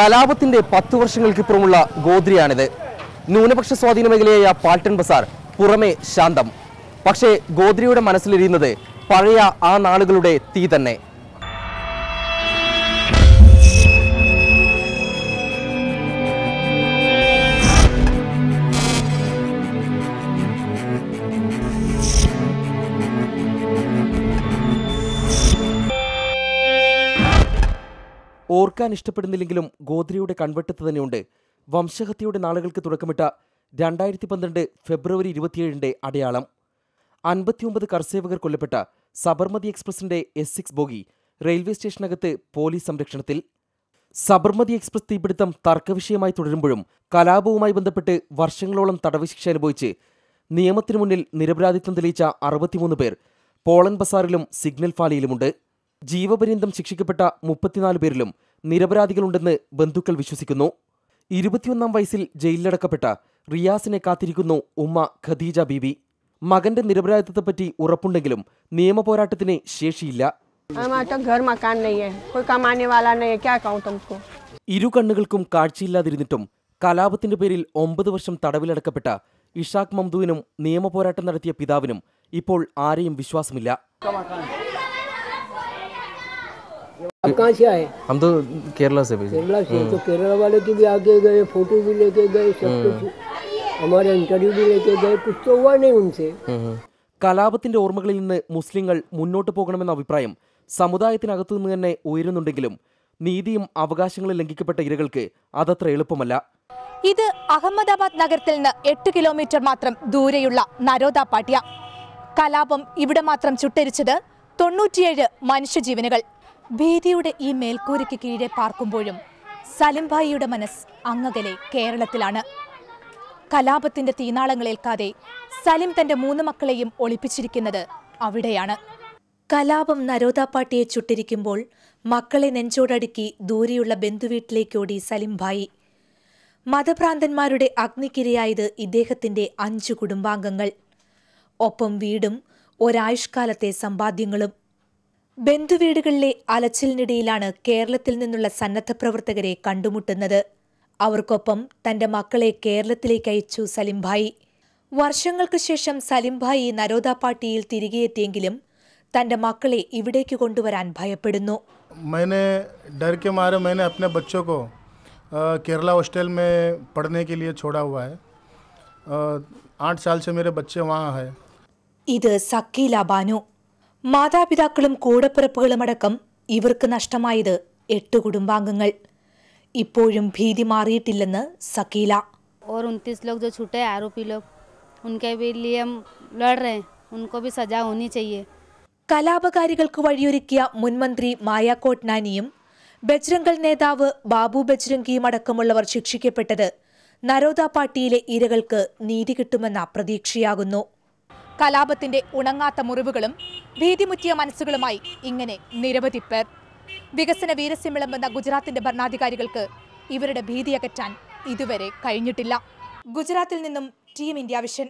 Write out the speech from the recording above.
കലാപത്തിന്റെ പത്തു വർഷങ്ങൾക്കിപ്പുറമുള്ള ഗോദ്രിയാണിത്. ന്യൂനപക്ഷ സ്വാധീന മേഖലയായ പാൽട്ടൺ ബസാർ പുറമെ ശാന്തം. പക്ഷേ ഗോദ്രിയുടെ മനസ്സിലെരിയുന്നത് പഴയ ആ നാളുകളുടെ തീ തന്നെ. ഓർക്കാൻ ഇഷ്ടപ്പെടുന്നില്ലെങ്കിലും ഗോദ്രിയുടെ കൺവെട്ടത്ത് തന്നെയുണ്ട്. വംശഹത്യയുടെ നാളുകൾക്ക് തുടക്കമിട്ട രണ്ടായിരത്തി പന്ത്രണ്ട് ഫെബ്രുവരി ഇരുപത്തിയേഴിന്റെ അടയാളം. അൻപത്തിയൊമ്പത് കർസേവകർ കൊല്ലപ്പെട്ട സബർമതി എക്സ്പ്രസിന്റെ എസ് സിക്സ് ബോഗി റെയിൽവേ സ്റ്റേഷനകത്ത് പോലീസ് സംരക്ഷണത്തിൽ. സബർമതി എക്സ്പ്രസ് തീപിടുത്തം തർക്കവിഷയമായി തുടരുമ്പോഴും കലാപവുമായി ബന്ധപ്പെട്ട് വർഷങ്ങളോളം തടവ് ശിക്ഷ അനുഭവിച്ച് നിയമത്തിനു മുന്നിൽ നിരപരാധിത്വം തെളിയിച്ച അറുപത്തിമൂന്ന് പേർ പോളൻ ബസാറിലും സിഗ്നൽ ഫാലിയിലുമുണ്ട്. ജീവപര്യന്തം ശിക്ഷിക്കപ്പെട്ട മുപ്പത്തിനാല് പേരിലും നിരപരാധികളുണ്ടെന്ന് ബന്ധുക്കൾ വിശ്വസിക്കുന്നു. ഇരുപത്തിയൊന്നാം വയസ്സിൽ ജയിലിലടക്കപ്പെട്ട റിയാസിനെ കാത്തിരിക്കുന്നു ഉമ്മ ഖദീജ ബീബി. മകന്റെ നിരപരാധിത്വത്തെപ്പറ്റി ഉറപ്പുണ്ടെങ്കിലും നിയമപോരാട്ടത്തിന് ശേഷിയില്ല. ഇരു കണ്ണുകൾക്കും കാഴ്ചയില്ലാതിരുന്നിട്ടും കലാപത്തിന്റെ പേരിൽ ഒമ്പത് വർഷം തടവിലടക്കപ്പെട്ട ഇഷാഖ് മംദുവിനും നിയമപോരാട്ടം നടത്തിയ പിതാവിനും ഇപ്പോൾ ആരെയും വിശ്വാസമില്ല. कहाँ से आए हम तो केरला से भेजे केरला से तो केरला वाले की भी आगे गए फोटो भी लेके गए सब कुछ हमारे इंटरव्यू भी लेके गए कुछ तो हुआ नहीं उनसे കലാപത്തിന്റെ ഓർമ്മകളിൽ നിന്ന് മുസ്ലിങ്ങൾ മുന്നോട്ട് പോകണമെന്ന അഭിപ്രായം സമുദായത്തിനകത്തു നിന്ന് തന്നെ ഉയരുന്നുണ്ടെങ്കിലും നീതിയും അവകാശങ്ങളും ലംഘിക്കപ്പെട്ട ഇരകൾക്ക് അതത്ര എളുപ്പമല്ല ഇത് അഹമ്മദാബാദ് നഗരത്തിൽ നിന്ന് എട്ട് കിലോമീറ്റർ മാത്രം ദൂരെയുള്ള നരോദ പാട്യ കലാപം ഇവിടെ മാത്രം ചുട്ടരിച്ചത് തൊണ്ണൂറ്റിയേഴ് മനുഷ്യജീവനുകൾ ഭീതിയുടെ ഈ മേൽക്കൂരയ്ക്ക് കീഴെ പാർക്കുമ്പോഴും സലിംഭായിയുടെ മനസ്സ് അങ്ങകലെ കേരളത്തിലാണ്. കലാപത്തിന്റെ തീനാളങ്ങളേൽക്കാതെ സലിം തന്റെ മൂന്ന് മക്കളെയും ഒളിപ്പിച്ചിരിക്കുന്നത് അവിടെയാണ്. കലാപം നരോദാപ്പാട്ടിയെ ചുട്ടിരിക്കുമ്പോൾ മക്കളെ നെഞ്ചോടടുക്കി ദൂരെയുള്ള ബന്ധുവീട്ടിലേക്കോടി സലിംഭായി മതഭ്രാന്തന്മാരുടെ അഗ്നിക്കിരയായത് ഇദ്ദേഹത്തിന്റെ അഞ്ചു കുടുംബാംഗങ്ങൾ. ഒപ്പം വീടും ഒരായുഷ്കാലത്തെ സമ്പാദ്യങ്ങളും ബന്ധുവീടുകളിലെ അലച്ചിലിനിടയിലാണ് കേരളത്തിൽ നിന്നുള്ള സന്നദ്ധ പ്രവർത്തകരെ കണ്ടുമുട്ടുന്നത് അവർക്കൊപ്പം തന്റെ മക്കളെ കേരളത്തിലേക്ക് അയച്ചു സലിംഭായി വർഷങ്ങൾക്ക് ശേഷം സലിംഭായി നരോദ പാർട്ടിയിൽ തിരികെ എത്തിയെങ്കിലും തന്റെ മക്കളെ ഇവിടേക്ക് കൊണ്ടുവരാൻ ഭയപ്പെടുന്നു मैंने डर के मारे मैंने अपने बच्चों को अ, केरला हॉस्टल में पढ़ने के लिए छोड़ा हुआ है अ, आठ साल से मेरे बच्चे वहाँ हैं ഇത് സക്കീല ബാനു മാതാപിതാക്കളും കൂടപ്പിറപ്പുകളുമടക്കം ഇവർക്ക് നഷ്ടമായത് എട്ട് കുടുംബാംഗങ്ങൾ ഇപ്പോഴും ഭീതി മാറിയിട്ടില്ലെന്ന് സക്കീല और उनतीस लोग जो छूटे आरोपी लोग उनके भी लिए हम लड़ रहे हैं उनको भी सजा होनी चाहिए കലാപകാരികൾക്ക് വഴിയൊരുക്കിയ മുൻമന്ത്രി മായാക്കോട്ട് നാനിയും ബജ്രംഗൾ നേതാവ് ബാബു ബജ്രംഗിയും അടക്കമുള്ളവർ ശിക്ഷിക്കപ്പെട്ടത് നരോദ പാർട്ടിയിലെ ഇരകൾക്ക് നീതി കിട്ടുമെന്ന പ്രതീക്ഷയാകുന്നു കലാപത്തിന്റെ ഉണങ്ങാത്ത മുറിവുകളും ഭീതിമുറ്റിയ മനസ്സുകളുമായി ഇങ്ങനെ നിരവധി പേർ. വികസന വീരസ്യം വിളമ്പുന്ന ഗുജറാത്തിന്റെ ഭരണാധികാരികൾക്ക് ഇവരുടെ ഭീതിയകറ്റാൻ ഇതുവരെ കഴിഞ്ഞിട്ടില്ല. ഗുജറാത്തിൽ നിന്നും ടീം ഇന്ത്യ വിഷൻ